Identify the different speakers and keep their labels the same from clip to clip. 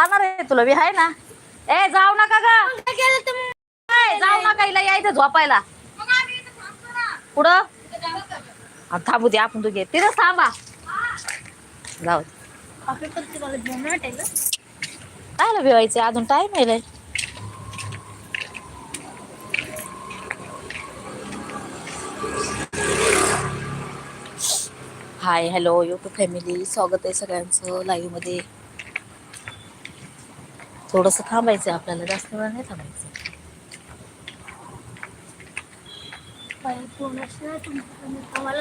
Speaker 1: जाणार आहे तुला बी आहे ना? ए जाऊ नका ग.
Speaker 2: काय
Speaker 1: ए, जाऊ नका हिला यायचं झोपायला. कुठं? हा, थांबू दे आपण तू घे तिथंच थांबा. जाऊ दे. कायला भिवायचं? अजून टाइम आहे लय. हाय हॅलो युट्यूब फॅमिली स्वागत आहे सगळ्यांचं लाईव्हमध्ये. थोडस थांबायचं आपल्याला जास्त वेळ नाही थांबायचं.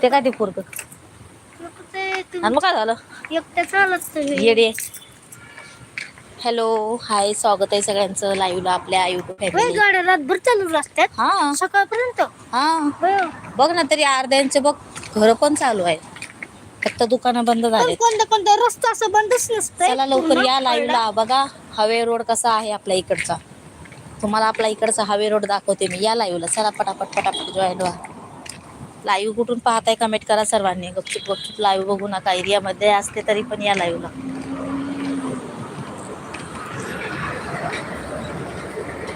Speaker 1: ते काय ते पोरग? आणि मग काय झालं. येडे हॅलो हाय स्वागत आहे सगळ्यांचं लाईव्हला आपल्या युट्यूब फॅमिली
Speaker 2: गाड्या रातभर चालू रस्त्यात
Speaker 1: हा.
Speaker 2: सकाळपर्यंत.
Speaker 1: हा.
Speaker 2: बाई,
Speaker 1: बघ ना तरी अर्ध्यांचे बघ घर पण चालू आहे. फक्त दुकानं बंद झाले
Speaker 2: कोणता कोणता? रस्ता असं बंदच नसतंय.
Speaker 1: चला लवकर या? लाईव्हला बघा हवे रोड कसा आहे आपल्या इकडचा. तुम्हाला आपला इकडचा हवे रोड दाखवते मी. या लाईव्हला चला पटापट पटापट जॉईन व्हा. लाईव्ह कुठून पाहताय? कमेंट करा सर्वांनी. गपचूप गपचूप लाईव्ह बघू नका. एरियामध्ये असते तरी पण या लाईव्हला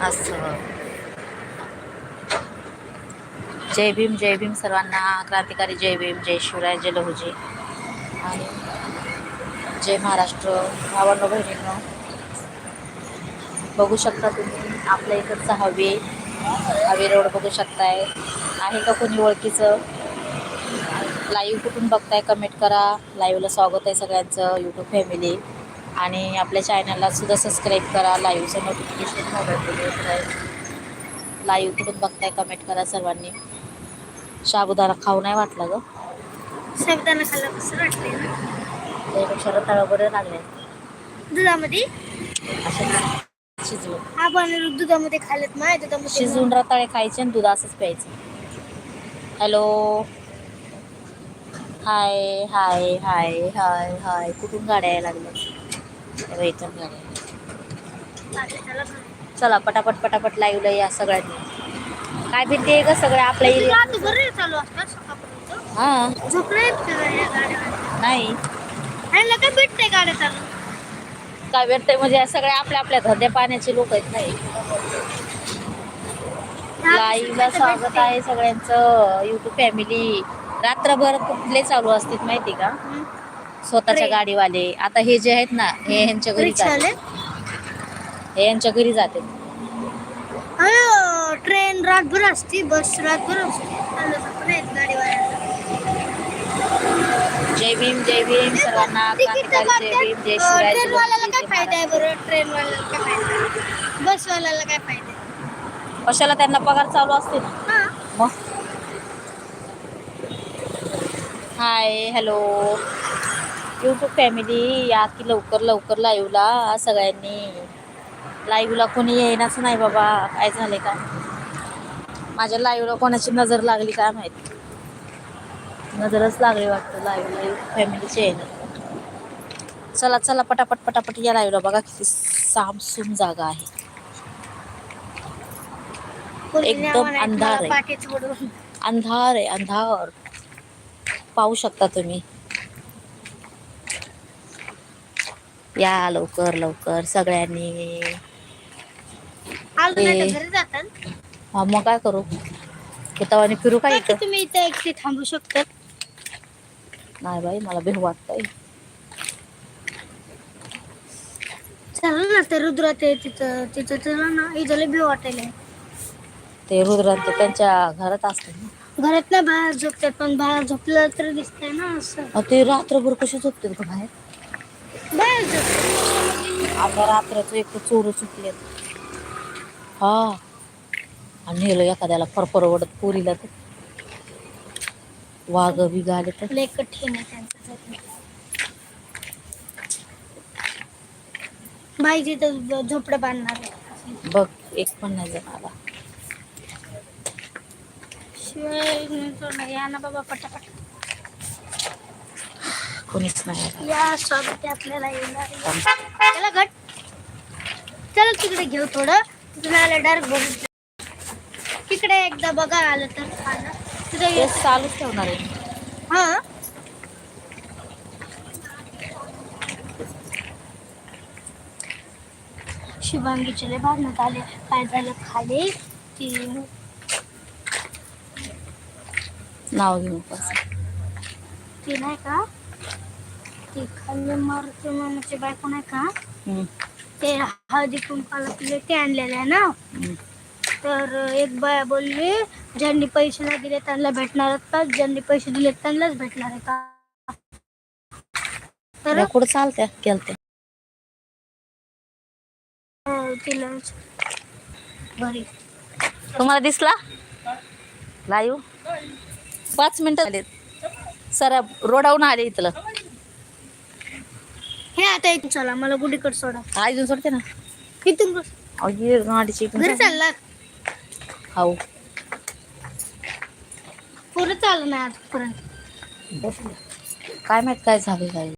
Speaker 1: असं. जय भीम जय भीम सर्वांना. क्रांतिकारी जय भीम जय शिवराय जय लहुजी. आणि जय महाराष्ट्र भावांनो बहिणींनो. बघू शकता तुम्ही आपल्या इकडचा हवे हवे रोड बघू शकताय. आहे का कोणी ओळखीचं? लाईव्ह कुठून बघताय कमेंट करा. लाईव्हला स्वागत आहे सगळ्यांचं यूट्यूब फॅमिली आणि आपल्या चॅनलला सुद्धा सबस्क्राईब करा. लाईव्हचं नोटिफिकेशन मोबाईलमध्ये आहे लाईव्ह कुठून बघताय कमेंट करा सर्वांनी. शाबुदाना खाऊ नाही वाटला गं.
Speaker 2: साबुदाणा खाल्ला कसं ना
Speaker 1: त्यापेक्षा रताळा बरं लागले
Speaker 2: दुधामध्ये?
Speaker 1: असे शिजवून.
Speaker 2: आपण दुधामध्ये खाल्लेत माय दुधामध्ये
Speaker 1: शिजवून रताळे खायचे आणि दूध असंच प्यायचं. Hello. Hi hi hi hi hi. कुठून गाड्या यायला लागल्या इथून गाड्या चला पटापट पटापट लाईव्हला या सगळ्यांनी. काय भेटते ग सगळं आपल्या
Speaker 2: असतात
Speaker 1: हा
Speaker 2: या
Speaker 1: नाही.
Speaker 2: ह्यांना काय भेटतंय गाड्या चालू?
Speaker 1: काय भेटतंय म्हणजे सगळे आपल्या आपल्या धंदे पाण्याचे लोक आहेत नाही लाईव्हला स्वागत आहे सगळ्यांचं. युट्यूब फॅमिली रात्रभर कुठले चालू असतील माहिती का. स्वतःच्या. गाडीवाले. आता हे जे आहेत ना हे ह्यांच्या घरी जाते. हे यांच्या घरी जाते.
Speaker 2: ट्रेन रातभर असते बस रातभर असते. नाही गाडीवाल्यांना
Speaker 1: जय भीम जय भीम सर्वांना
Speaker 2: तिकीट तर
Speaker 1: क्रांतिकारी जय भीम जय
Speaker 2: काढतात.
Speaker 1: शिवराय जय
Speaker 2: ट्रेनवाल्याला
Speaker 1: लक्ष्मी,
Speaker 2: काय फायदा आहे
Speaker 1: महाराष्ट्र.
Speaker 2: बरं? ट्रेनवाल्याला काय फायदा आहे? बसवाल्याला काय फायदा आहे?
Speaker 1: कशाला त्यांना पगार चालू असते ना
Speaker 2: हा.
Speaker 1: मग? हाय हॅलो यूट्यूब फॅमिली या की लवकर लवकर लाईव्हला सगळ्यांनी. लाईव्हला कोणी येईनाच नाही बाबा. काय झाले काय माझ्या लाईव्हला कोणाची नजर लागली काय माहिती? नजरच लागली वाटतं यूट्यूब फॅमिलीची येणार चला चला पटापट पटापट या लाईव्हला बघा किती सामसूम जागा आहे. एकदम अंधार आहे. अंधार आहे अंधार. पाहू शकता तुम्ही. या लवकर लवकर सगळ्यांनी. हा, मग काय करू? कितावानी फिरू काय
Speaker 2: तुम्ही इथे थांबू शकतात?
Speaker 1: नाही बाई मला भेव वाटतंय.
Speaker 2: चला ना ते रुद्रात आहे तिथं तिथं चला ना. इथं भीती वाटायला
Speaker 1: ते रुद्रांत त्यांच्या घरात असते ना.
Speaker 2: घरात नाही बाहेर झोपतात पण बाहेर झोपलं तर दिसतंय ना असं.
Speaker 1: अहो, ते रात्रभर कशी झोपते का बाहेर?
Speaker 2: बाहेर झोपतात
Speaker 1: आता रात्राचं एक चोर चुकलेत हा. आणि नेलं एखाद्याला फरफर ओढत पुरीला तर. वाघ बिघ आले तर
Speaker 2: लय कठीण आहे त्यांचं झोपणं. बाई तिथं झोपडं बांधणार आहे.
Speaker 1: बघ एक पण नाही जण आला
Speaker 2: शिवाय. या ना बाबा पटापट
Speaker 1: कोणीच नाही
Speaker 2: या स्वागत आपल्याला येणार. चला गट चला तिकडे घेऊ थोडं तिकडे आलं डार्क बघून तिकडे एकदा बघा आलं तर आलं
Speaker 1: चालूच ठेवणार आहे.
Speaker 2: हा? शिवांगीचे लय भांडण्यात आले. काय झालं खाली? ती
Speaker 1: नाव घेऊ नकोस.
Speaker 2: ती नाही का? ती खाली मारुती मामाची बायको नाही का?
Speaker 1: हम्म,
Speaker 2: ते हळदी कुंकाला तुझे ते आणलेले आहे ना?
Speaker 1: हम्म.
Speaker 2: तर एक बाया बोलली ज्यांनी पैसे नाही दिले त्यांना भेटणार आहेत का? ज्यांनी पैसे दिले त्यांनाच भेटणार आहे का? तर
Speaker 1: कुठं चालत्या? केलत्या
Speaker 2: तिला घरी.
Speaker 1: तुम्हाला दिसला? लाईव्ह पाच मिनिटं आले सर रोडावून आले इथलं.
Speaker 2: हे आता इथून चला मला गुडीकडे सोडा.
Speaker 1: हा इथून सोडते ना.
Speaker 2: इथून
Speaker 1: गाडीची
Speaker 2: घरी. चालला
Speaker 1: हाऊ
Speaker 2: पुढे चाललं नाही आजपर्यंत
Speaker 1: काय माहीत काय झालं काय